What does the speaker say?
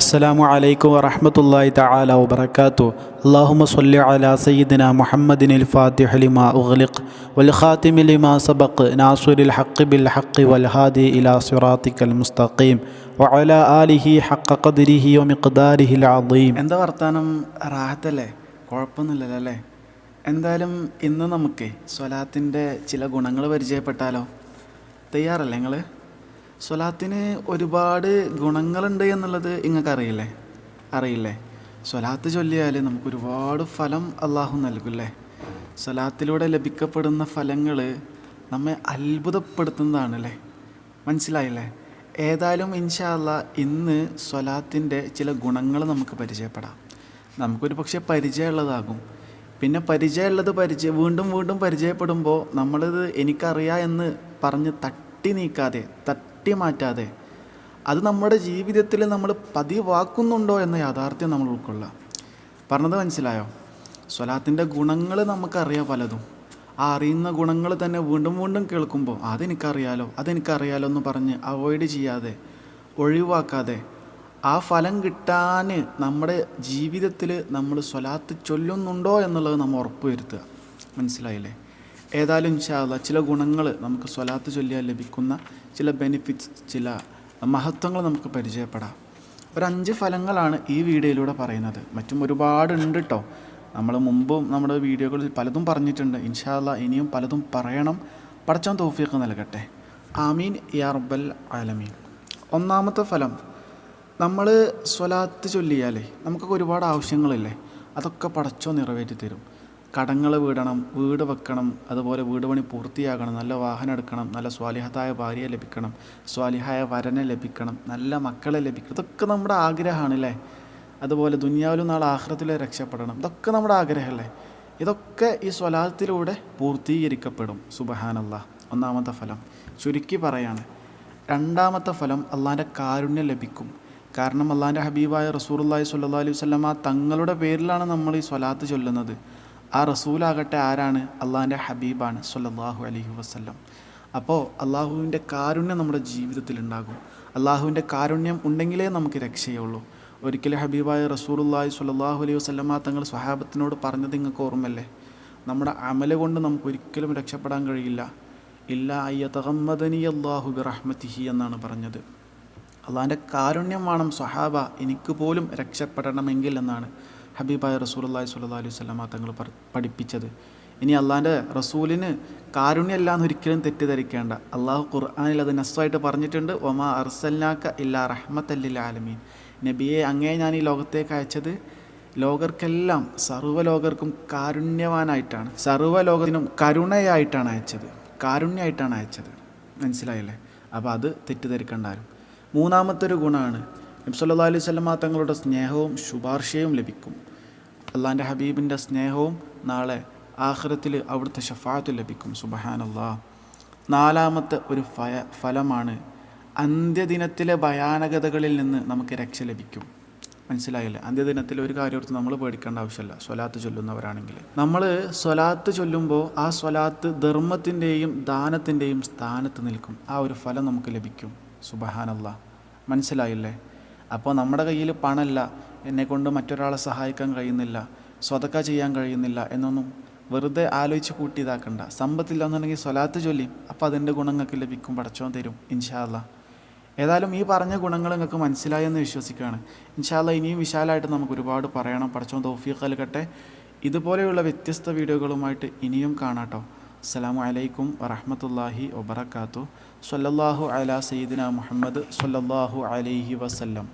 അസ്സലാമു അലൈക്കും വറഹമത്തല്ലാഹി തആല വബറകാതു അല്ലാഹുമ്മ സ്വല്ലി അലാ സയ്യിദിന മുഹമ്മദിനിൽ ഫാത്തിഹ ലിമാ ഉഗ്ലിഖ് വൽ ഖാതിമി ലിമാ സബഖ് നാസിറിൽ ഹഖ് ബിൽ ഹഖ് വൽ ഹാദി ഇലാ സിറാത്തിക്കൽ മുസ്തഖീം വഅലാ ആലിഹി ഹഖ ഖദ്രിഹി വമിഖ്ദാരിഹിൽ എന്താ വർത്താനം? റാഹത്തല്ലേ? കുഴപ്പമൊന്നുമില്ലല്ലോ അല്ലേ? എന്തായാലും ഇന്ന് നമുക്ക് സ്വലാത്തിന്റെ ചില ഗുണങ്ങൾ പരിചയപ്പെട്ടാലോ? തയ്യാറല്ലേ നിങ്ങൾ സ്വലാത്തിന് ഒരുപാട് ഗുണങ്ങളുണ്ട് എന്നുള്ളത് നിങ്ങൾക്കറിയില്ലേ അറിയില്ലേ? സ്വലാത്ത് ചൊല്ലിയാൽ നമുക്ക് ഒരുപാട് ഫലം അള്ളാഹു നൽകില്ലേ? സ്വലാത്തിലൂടെ ലഭിക്കപ്പെടുന്ന ഫലങ്ങൾ നമ്മെ അത്ഭുതപ്പെടുത്തുന്നതാണല്ലേ? മനസ്സിലായില്ലേ? ഏതായാലും ഇൻഷാല്ല ഇന്ന് സ്വലാത്തിന്റെ ചില ഗുണങ്ങൾ നമുക്ക് പരിചയപ്പെടാം. നമുക്കൊരു പക്ഷേ പരിചയമുള്ളതാകും. പിന്നെ പരിചയമുള്ളത് പരിചയം വീണ്ടും വീണ്ടും പരിചയപ്പെടുമ്പോൾ നമ്മളിത് എനിക്കറിയാം എന്ന് പറഞ്ഞ് തട്ടി നീക്കാതെ തട്ടി മാറ്റാതെ അത് നമ്മുടെ ജീവിതത്തിൽ നമ്മൾ പതിവാക്കുന്നുണ്ടോ എന്ന യാഥാർത്ഥ്യം നമ്മൾ ഉൾക്കൊള്ളുക പറഞ്ഞത് മനസ്സിലായോ? സ്വലാത്തിന്റെ ഗുണങ്ങൾ നമുക്കറിയാം പലതും. ആ അറിയുന്ന ഗുണങ്ങൾ തന്നെ വീണ്ടും വീണ്ടും കേൾക്കുമ്പോൾ അതെനിക്കറിയാലോ അതെനിക്കറിയാലോ എന്ന് പറഞ്ഞ് അവോയ്ഡ് ചെയ്യാതെ ഒഴിവാക്കാതെ ആ ഫലം കിട്ടാൻ നമ്മുടെ ജീവിതത്തിൽ നമ്മൾ സ്വലാത്ത് ചൊല്ലുന്നുണ്ടോ എന്നുള്ളത് നമ്മൾ ഉറപ്പ് വരുത്തുക മനസ്സിലായില്ലേ? ഏതായാലും ഇൻഷാല്ല ചില ഗുണങ്ങൾ നമുക്ക് സ്വലാത്ത് ചൊല്ലിയാൽ ലഭിക്കുന്ന ചില ബെനിഫിറ്റ്സ് ചില മഹത്വങ്ങൾ നമുക്ക് പരിചയപ്പെടാം. ഒരു അഞ്ച് ഫലങ്ങളാണ് ഈ വീഡിയോയിലൂടെ പറയുന്നത്. മറ്റും ഒരുപാടുണ്ട് കേട്ടോ നമ്മൾ മുമ്പും നമ്മുടെ വീഡിയോകളിൽ പലതും പറഞ്ഞിട്ടുണ്ട്. ഇൻഷാല്ല ഇനിയും പലതും പറയണം. പടച്ചോൻ തോഫിയൊക്കെ നൽകട്ടെ. ആമീൻ യാ റബ്ബൽ ആലമീൻ. ഒന്നാമത്തെ ഫലം നമ്മൾ സ്വലാത്ത് ചൊല്ലിയാലേ നമുക്കൊക്കെ ഒരുപാട് ആവശ്യങ്ങളില്ലേ? അതൊക്കെ പടച്ചോ നിറവേറ്റി തരും കടങ്ങൾ വീടണം വീട് വെക്കണം അതുപോലെ വീട് പണി പൂർത്തിയാകണം നല്ല വാഹനം എടുക്കണം നല്ല സ്വാലിഹത്തായ ഭാര്യയെ ലഭിക്കണം സ്വാലിഹായ വരനെ ലഭിക്കണം നല്ല മക്കളെ ലഭിക്കണം. ഇതൊക്കെ നമ്മുടെ ആഗ്രഹമാണ് അല്ലേ? അതുപോലെ ദുനിയാവിലും നാളെ ആഹ്റത്തിലെ രക്ഷപ്പെടണം. ഇതൊക്കെ നമ്മുടെ ആഗ്രഹമല്ലേ? ഇതൊക്കെ ഈ സ്വലാത്തിലൂടെ പൂർത്തീകരിക്കപ്പെടും. സുബഹാനല്ല. ഒന്നാമത്തെ ഫലം. ചുരുക്കി പറയാണ്. രണ്ടാമത്തെ ഫലം അള്ളാന്റെ കാരുണ്യം ലഭിക്കും. കാരണം അള്ളാന്റെ ഹബീബായ റസൂർല്ലാഹി സ്വല്ലാ അലൈഹി വസ്ലമ തങ്ങളുടെ പേരിലാണ് നമ്മൾ ഈ സ്വലാത്ത് ചൊല്ലുന്നത്. ആ റസൂലാകട്ടെ ആരാണ്? അള്ളാഹിന്റെ ഹബീബാണ് സല്ലാഹു അലഹി വസ്ല്ലം. അപ്പോൾ അള്ളാഹുവിന്റെ കാരുണ്യം നമ്മുടെ ജീവിതത്തിൽ ഉണ്ടാകും. അള്ളാഹുവിന്റെ കാരുണ്യം ഉണ്ടെങ്കിലേ നമുക്ക് രക്ഷയുള്ളൂ. ഒരിക്കലും ഹബീബായ റസൂലുല്ലാഹി സ്വല്ലല്ലാഹു അലൈഹി വസ്ലമ തങ്ങൾ സ്വഹാബത്തിനോട് പറഞ്ഞത് നിങ്ങൾക്ക് ഓർമ്മല്ലേ നമ്മുടെ അമല കൊണ്ട് നമുക്ക് ഒരിക്കലും രക്ഷപ്പെടാൻ കഴിയില്ല. ഇല്ല അയ്യതഹമ്മദനി അള്ളാഹു ബിറഹ്മത്തിഹി എന്നാണ് പറഞ്ഞത്. അള്ളാഹിന്റെ കാരുണ്യം വേണം സ്വഹാബ എനിക്ക് പോലും രക്ഷപ്പെടണമെങ്കിൽ എന്നാണ്. ഹബീബായ റസൂലി സ്വല്ലാ അലൈഹി സ്വലാമ തങ്ങൾ പഠിപ്പിച്ചത്. ഇനി അള്ളാന്റെ റസൂലിന് കാരുണ്യമല്ല എന്ന് ഒരിക്കലും തെറ്റിദ്ധരിക്കേണ്ട. അള്ളാഹു ഖുർആാനിൽ അത് നസ്സായിട്ട് പറഞ്ഞിട്ടുണ്ട്. ഒമാ അർസല്ലാക്ക ഇല്ല റഹ്മത്തല്ലിൽ ആലമീൻ. നബിയെ അങ്ങേ ഞാൻ ഈ ലോകത്തേക്ക് അയച്ചത് ലോകർക്കെല്ലാം സർവലോകർക്കും കാരുണ്യവാനായിട്ടാണ്. സർവലോകത്തിനും കരുണയായിട്ടാണ് അയച്ചത്. കാരുണ്യമായിട്ടാണ് അയച്ചത്. മനസ്സിലായില്ലേ? അപ്പോൾ അത് തെറ്റിദ്ധരിക്കേണ്ടാരും മൂന്നാമത്തെ ഒരു ഗുണമാണ് നബ്സല്ലാ അലൈഹി സ്വലമ തങ്ങളുടെ സ്നേഹവും ശുപാർശയും ലഭിക്കും. അള്ളാന്റെ ഹബീബിന്റെ സ്നേഹവും നാളെ ആഹ്റത്തിൽ അവിടുത്തെ ഷഫാത്ത് ലഭിക്കും. സുബഹാനല്ലാ. നാലാമത്തെ ഒരു ഫയ ഫലമാണ് അന്ത്യദിനത്തിലെ ഭയാനകതകളിൽ നിന്ന് നമുക്ക് രക്ഷ ലഭിക്കും. മനസ്സിലായില്ലേ? അന്ത്യദിനത്തിൽ ഒരു കാര്യമോർത്ത് നമ്മൾ പേടിക്കേണ്ട ആവശ്യമില്ല. സ്വലാത്ത് ചൊല്ലുന്നവരാണെങ്കിൽ. നമ്മൾ സ്വലാത്ത് ചൊല്ലുമ്പോൾ ആ സ്വലാത്ത് ധർമ്മത്തിന്റെയും ദാനത്തിന്റെയും സ്ഥാനത്ത് നിൽക്കും. ആ ഒരു ഫലം നമുക്ക് ലഭിക്കും. സുബഹാനല്ല. മനസ്സിലായില്ലേ? അപ്പോൾ നമ്മുടെ കയ്യിൽ പണമല്ല. എന്നെക്കൊണ്ട് മറ്റൊരാളെ സഹായിക്കാൻ കഴിയുന്നില്ല. സ്വതക്ക ചെയ്യാൻ കഴിയുന്നില്ല എന്നൊന്നും വെറുതെ ആലോചിച്ച് കൂട്ടി ഇതാക്കണ്ട. സമ്പത്തില്ല എന്നുണ്ടെങ്കിൽ സ്വലാത്ത് ചൊല്ലി അപ്പോൾ അതിന്റെ ഗുണങ്ങൾക്ക് ലഭിക്കും പടച്ചോൻ തരും ഇൻഷാല്ല ഏതായാലും ഈ പറഞ്ഞ ഗുണങ്ങൾ നിങ്ങൾക്ക് മനസ്സിലായെന്ന് വിശ്വസിക്കുകയാണ്. ഇൻഷാല്ല ഇനിയും വിശാലമായിട്ട് നമുക്ക് ഒരുപാട് പറയണം. പടച്ചോൻ തൗഫീഖ് നൽകട്ടെ. ഇതുപോലെയുള്ള വ്യത്യസ്ത വീഡിയോകളുമായിട്ട് ഇനിയും കാണാട്ടോ. അസ്സാം വലൈക്കും വറഹമത്തല്ലാഹി വബർക്കാത്തു സല്ലല്ലാഹു അല സയ്യിദിന മുഹമ്മദ് സല്ലല്ലാഹു അലൈഹി വസല്ലം.